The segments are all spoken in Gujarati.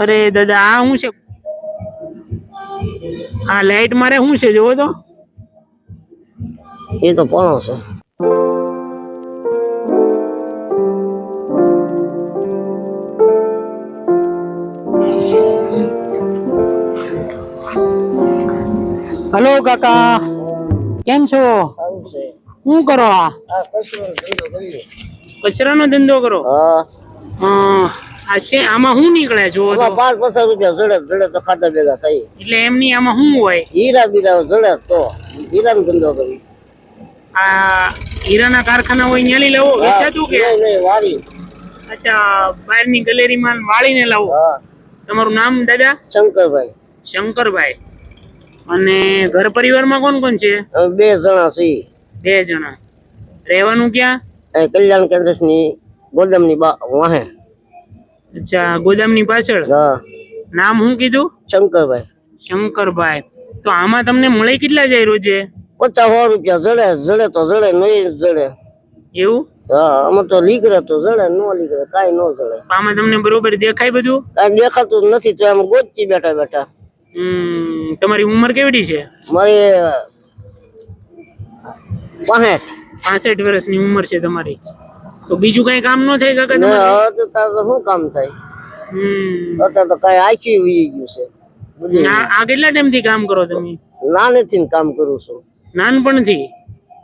અરે દાદા આ શું છે? આ લાઈટ મારે શું છે જોવો તો. એ તો પણ છે. હલો કાકા. કેમ છો? શું કરો આ? કચરાનો ધંધો કરો? હા. આ છે આમાં શું નીકળે જોવો પાંચ પચાસ રૂપિયા જડે જડે તો ખાતા ભેગા થાય. એટલે એમની આમાં શું હોય? હીરા બીરા જડે તો હીરાનો ધંધો કરી. આ હીરાના કારખાના હોય ન્યાલી લાવો વેચાતું કે? નહીં નહીં વારી અચ્છા બહારની ગેલેરીમાં વાળીને લાવો. તમારું નામ દાદા? શંકરભાઈ. શંકરભાઈ. અને ઘર પરિવારમાં કોણ કોણ છે? બે જણા છે બે જણા. રહેવાનું ક્યાં? કલ્યાણ કેન્દ્રની ગોદામની વાહે. અચ્છા ગોદામની પાછળ? હા. નામ શું કીધું? શંકરભાઈ. શંકરભાઈ. તો આમાં તમને મળે કેટલા જાય રોજે? પચાસ સો રૂપિયા જડે જડે તો જડે નહીં જડે. એવું? હા અમે તો લીકડે તો જડે ન લીકડે કાઈ ન જડે. આમાં તમને બરોબર દેખાય બધું? કાંઈ દેખાતું નથી તો એમ ગોચી બેઠા બેઠા. હમ, તમારી ઉંમર કેવડી છે? મારી પાસઠ. પાસઠ વર્ષની ઉંમર છે તમારી. તો બીજું કઈ કામ ન થઈ શકે ને તમારે? હવે તો તાર તો શું કામ થાય? હમ. અત્યારે તો કઈ આચી વી ગયું છે. બધું આ આ કેટલા ટાઈમથી કામ કરો તમે? નાનેથી ને કામ કરું છું. નાનપણથી?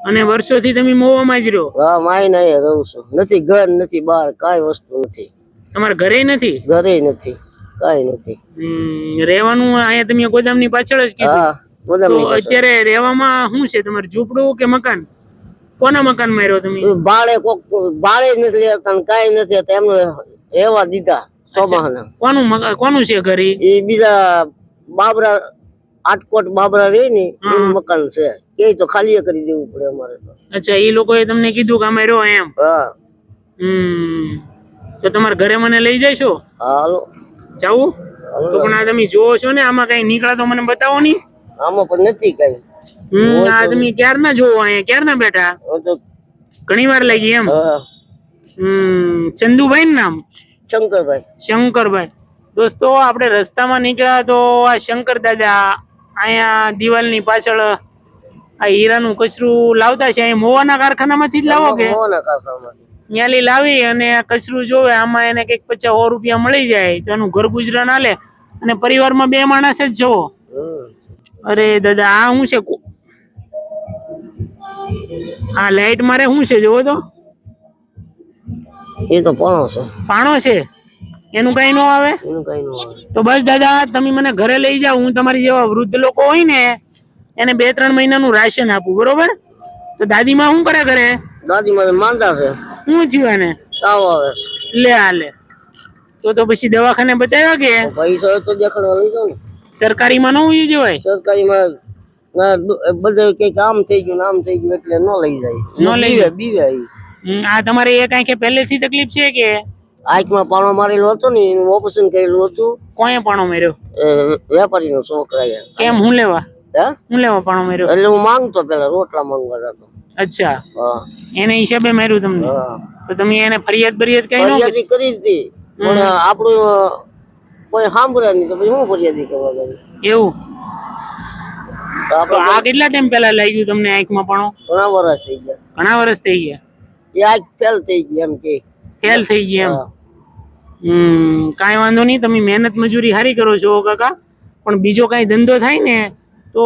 અને વર્ષોથી તમે મોવામાં જ રહો? હા માય નહીં રહું છું. નથી ઘર નથી બહાર કાંઈ વસ્તુ નથી. તમારા ઘરે નથી? ઘરે નથી કાંઈ નથી. હમ, રહેવાનું અહીંયા તમે ગોદામની પાછળ જ કીધું. હા તો અત્યારે રહેવામાં શું છે? તમારે ઝૂંપડું કે મકાન? કોના મકાન માર્યો રહ્યો તમે બાળે કોક બાળે નથી લેતા કઈ નથી એમને એવા દીધા સોમાહના કોનું મકાન કોનું છે ઘર એ બીજા બાબરા આટકોટ બાબરા રે ને એનું મકાન છે. એ તો ખાલી કરી દેવું પડે અમારે તો. અચ્છા એ લોકોએ તમને કીધું કે અમે રહો એમ? હા. હમ. તો તમારા ઘરે મને લઈ જઈશો હાલો. જાવું તો પણ આ તમે જોવો છો ને આમાં કઈ નીકળા તો મને બતાવો ની આમાં પણ નથી કઈ. હમ આદમી ક્યારના જોવો અહીંયા? ક્યારના બેઠા ઘણી વાર લાગી એમ? હમ ચંદુભાઈ નામ? શંકરભાઈ. શંકરભાઈ. દોસ્તો આપણે રસ્તામાં નીકળ્યા તો આ શંકર દાદા અહીંયા દિવાલની પાછળ આ હીરાનું કચરું લાવતા છે. અહીં મોવાના કારખાનામાંથી જ લાવો કે. ન્યાલી લાવી અને આ કચરું જોવે. આમાં એને કંઈક પચાસ સો રૂપિયા મળી જાય. તો એનું ઘર ગુજરાન હાલે અને પરિવારમાં બે માણસ જ જોવો. અરે દાદા આ શું છે? આ લાઈટ મારે શું છે જોવો તો? એ તો પાણો છે. પાણો છે. એનું કઈ ન આવે? એનું કઈ ન આવે. તો બસ દાદા તમે મને ઘરે લઈ જાઓ હું તમારી જેવા વૃદ્ધ લોકો હોય ને એને બે ત્રણ મહિનાનું રાશન આપું બરોબર? તો દાદીમાં શું કરે ઘરે? દાદી મને માંદા છે. શું થયું એને તાવ આવે લે આ લે. તો તો પછી દવાખાને બતાવ્યા કે? પૈસા તો દેખાડવા લઈ ને. સરકારીમાં ન ઉઈ જવાય સરકારીમાં બધે કંઈક આમ થઈ ગયું આમ થઈ ગયું એટલે ન લઈ જાય. ન લઈ જાય. બીવે આ તમારે એ કાંઈ કે પહેલેથી તકલીફ છે કે? આંખમાં પાણો મારેલો હતો ને એનું ઓપરેશન કરેલું હતું. કોઈ પાણો માર્યો? વેપારીનો છોકરા કેમ હું લેવા? હે? હું લેવા પાણો માર્યો? એટલે હું માંગતો પેલા રોટલા માંગવા જતો. અચ્છા. એને હિસાબે માર્યું તમને? તો તમે એને ફરિયાદ બરિયાદ કઈ ફરિયાદી કરી હતી. પણ આપણું કોઈ સાંભળે નહીં તો પછી હું ફરિયાદી કરવા એવું? તો આ કેટલા ટાઈમ પહેલા લાગ્યું તમને આંખમાં પણ? ઘણા વર્ષ થઈ ગયા. ઘણા વર્ષ થઈ ગયા? એ આંખ ફેલ થઈ ગઈ એમ કે. ફેલ થઈ ગયા એમ? હમ કાંઈ વાંધો નહીં તમે મહેનત મજૂરી સારી કરો છો કાકા. પણ બીજો કાંઈ ધંધો થાય ને તો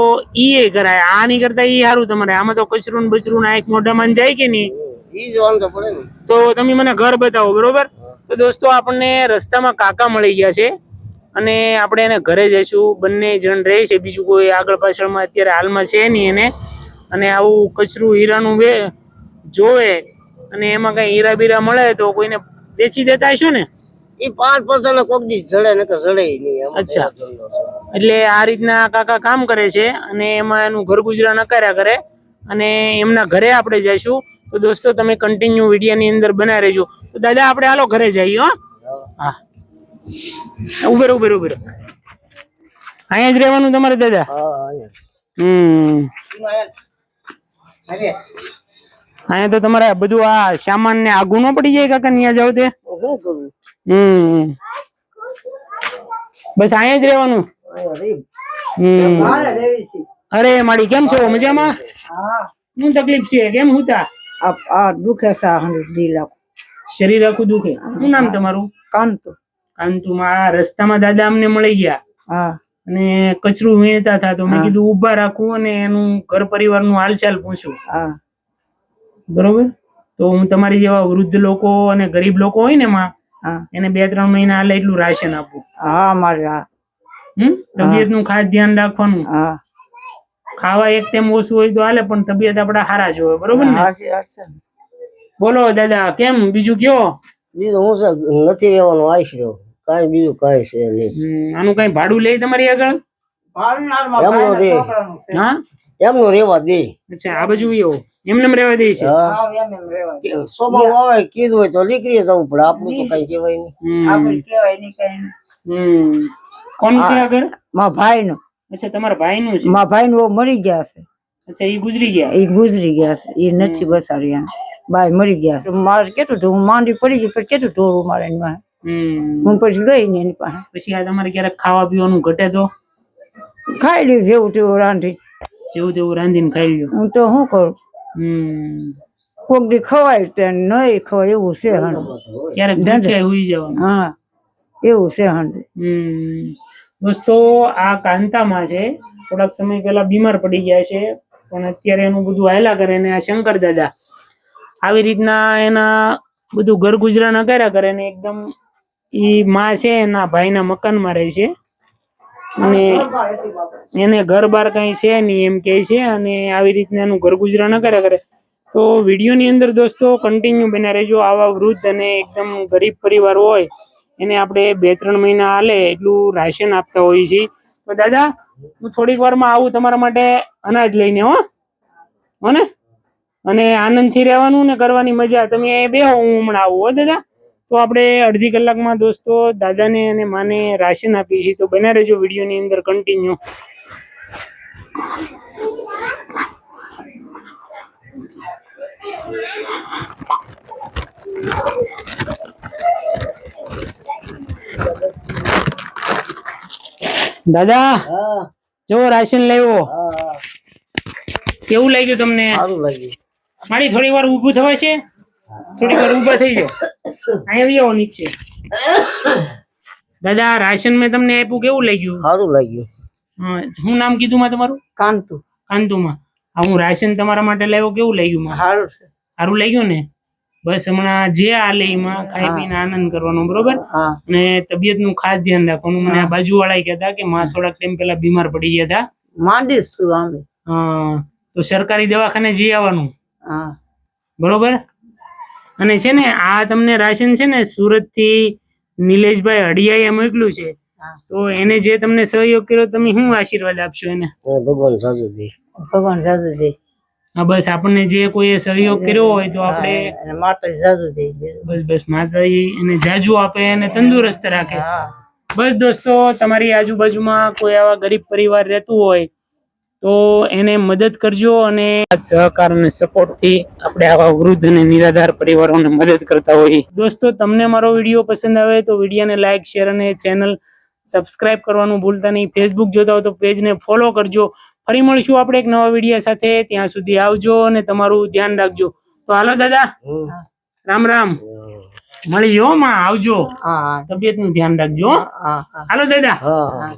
ઈ એ કરાય. આ નહીં કરતા ઈ સારું તમારે. આમાં તો કચરું ને બચરું ને આંખ મોઢામાં જાય કે નહીં? તો તમે મને ઘર બતાવો બરોબર? તો દોસ્તો આપણને રસ્તામાં કાકા મળી ગયા છે. અને આપણે એને ઘરે જઈશું. બંને જણ રહે છે. બીજું કોઈ આગળ પાછળમાં અત્યારે હાલમાં છે નહીં એને. અને આવું કચરું હીરાનું બે જોવે અને એમાં કઈ હીરા બીરા મળે તો કોઈને વેચી દેતા હશો ને? એ પાંચ પર્સન્ટ કોક દી જડે ને જડે નહીં. અચ્છા. એટલે આ રીતના કાકા કામ કરે છે અને એમાં એનું ઘર ગુજરાન નકાર્યા કરે. અને એમના ઘરે આપણે જઈશું. તો દોસ્તો તમે કન્ટિન્યુ વિડીયોની અંદર બનાવી રહેજો. તો દાદા આપણે હાલો ઘરે જઈએ હો. હા. ઉભેર ઉભેર ઉભેર. અહીંયા જ રહેવાનું તમારે દાદા? અહીંયા. હમ. અહીંયા તો તમારે બધું આ સામાન ને આગુ ન પડી જાય કાકા ત્યાં જાવ તે? હમ. બસ અહીંયા જ રહેવાનું? હમ. અરે માડી કેમ છો? મજામાં? શું તકલીફ છે? કેમ હુતા? આ દુખે છે શરીર આખું દુખે. શું નામ તમારું? કાંતો. કાંતુમાં આ રસ્તામાં દાદા અમને મળી ગયા. હા. અને કચરું વીણતા હતા તો મેં કીધું ઊભા રાખું અને એનું ઘર પરિવારનું હાલચાલ પૂછું. બરોબર? તો હું તમારી જેવા વૃદ્ધ લોકો અને ગરીબ લોકો હોય ને માં એને બે ત્રણ મહિના હાલે એટલું રાશન આપું. હા મારે હા. હમ? તબિયતનું ખાસ ધ્યાન રાખવાનું. હા. ખાવા એક ટાઈમ ઓછું હોય તો હાલે પણ તબિયત આપડા સારા જ હોય. બરોબર ને. બોલો દાદા કેમ? બીજું કયો? બીજું હું નથી રહેવાનું આવીશ રહ્યો. કાંઈ બીજું કઈ છે નહીં. આનું કઈ ભાડું લે તમારી આગળ? એમનો દે. હા? એમનો રેવા દે. અચ્છા આ બાજુ એવો એમને રહેવા દે છે? સ્વભાવ આવે કીધું હોય તો નીકળી જવું પડે આપણું તો કઈ કહેવાય નહીં. હમ, કેવાય નહીં કઈ. હમ. કોનું છે આગળ? મારા ભાઈ નું અચ્છા તમારા ભાઈ નું છે? મારા ભાઈ નું મરી ગયા છે. અચ્છા એ ગુજરી ગયા? એ ગુજરી ગયા છે. એ નથી બસાડ્યા. બાય મરી ગયા છે. મારે કેટલું હું માંડી પડી ગઈ પછી કેટલું ઢોરું મારે એની હું પછી ગઈ ને એની પાસે. પછી આ તમારે ક્યારેક ખાવા પીવાનું ઘટે તો? ખાઈ લ્યું જેવું તેવું રાંધી જેવું તેવું રાંધીને ખાઈ લ્યું? હું તો શું કરું? હમ. કોક દી ખવાય તે નહીં ખવાય એવું છે હંડ ક્યારેક ધંધે. હુઈ જવાનું. હા એવું છે હમ. દોસ્તો આ કાંતામાં છે. થોડાક સમય પહેલા બીમાર પડી ગયા છે. પણ અત્યારે એનું બધું હાયલા કરે ને આ શંકર દાદા. આવી રીતના એના બધું ઘર ગુજરાન કર્યા કરે ને એકદમ ઈ માં છે, એના ભાઈના મકાનમાં રહે છે. અને એને ઘર બાર કઈ છે નહીં એમ કે છે અને આવી રીતના એનું ઘર ગુજરાન કર્યા કરે. તો વિડીયોની અંદર દોસ્તો કન્ટિન્યુ બન્યા રહેજો. આવા વૃદ્ધ અને એકદમ ગરીબ પરિવાર હોય, એને આપણે બે ત્રણ મહિના હાલે એટલું રાશન આપતા હોઈએ છીએ. તો દાદા, હું થોડીક વારમાં આવું તમારા માટે અનાજ લઈને, હો. હો ને? અને આનંદથી રહેવાનું ને કરવાની મજા. તમે બે હું હમણાં આવું, હો દાદા. તો આપણે અડધી કલાકમાં દોસ્તો દાદાને અને માને રાશન આપીએ છીએ. તો બના રહેજો વિડીયોની અંદર કન્ટિન્યુ દાદા જો રાશન લેવો. કેવું લાગ્યું તમને? સારું લાગ્યું. મારી થોડી વાર ઊભું થવા છે થોડી વાર ઊભા થઈ જાઓ. અહીંયા આવી આવો નીચે. દાદા રાશન મેં તમને આપ્યું કેવું લાગ્યું? સારું લાગ્યું. હું નામ કીધું માં તમારું? કાંતુ. કાંતુમાં. હા હું રાશન તમારા માટે લાવ્યો કેવું લાગ્યું માં? સારું છે. સારું લાગ્યું ને? બસ હમણાં જે આ એમાં ખાઈ પીને આનંદ કરવાનો બરોબર? અને તબિયતનું ખાસ ધ્યાન રાખવાનું. મને આ બાજુ વાળા કહેતા કે માં થોડાક ટાઈમ પેલા બીમાર પડી ગયા હતા. માંડી અમે. અ, તો સરકારી દવાખાને જઈ આવવાનું. હા. બરોબર? અને છે ને આ તમને રાશન છે ને સુરતથી નિલેશભાઈ હડિયાએ મોકલ્યું છે. તો એને જે તમને સહયોગ કર્યો તમે શું આશીર્વાદ આપશો એને? ભગવાન દે ભગવાન દે હા બસ આપણને જે કોઈએ સહયોગ કર્યો હોય તો આપણે દે બસ બસ માતાજી એને જાજુ આપે અને તંદુરસ્ત રાખે. બસ દોસ્તો તમારી આજુબાજુમાં કોઈ આવા ગરીબ પરિવાર રહેતું હોય તો એને મદદ કરજો અને સહકાર અને સપોર્ટથી આપણે આવા વૃદ્ધ અને નિરાધાર પરિવારોને મદદ કરતા હોઈએ. દોસ્તો તમને મારો વીડિયો પસંદ આવે તો વિડીયોને લાઈક શેર અને ચેનલ સબસ્ક્રાઇબ કરવાનું ભૂલતા નહીં. ફેસબુક જોતા હોય તો પેજને ફોલો કરજો. ફરી મળીશું આપણે એક નવા વીડિયો સાથે. ત્યાં સુધી આવજો અને તમારું ધ્યાન રાખજો. તો હાલો દાદા. રામ રામ. મળી જો માં. આવજો. તબિયતનું ધ્યાન રાખજો હો. હા હા. હાલો દાદા. હા.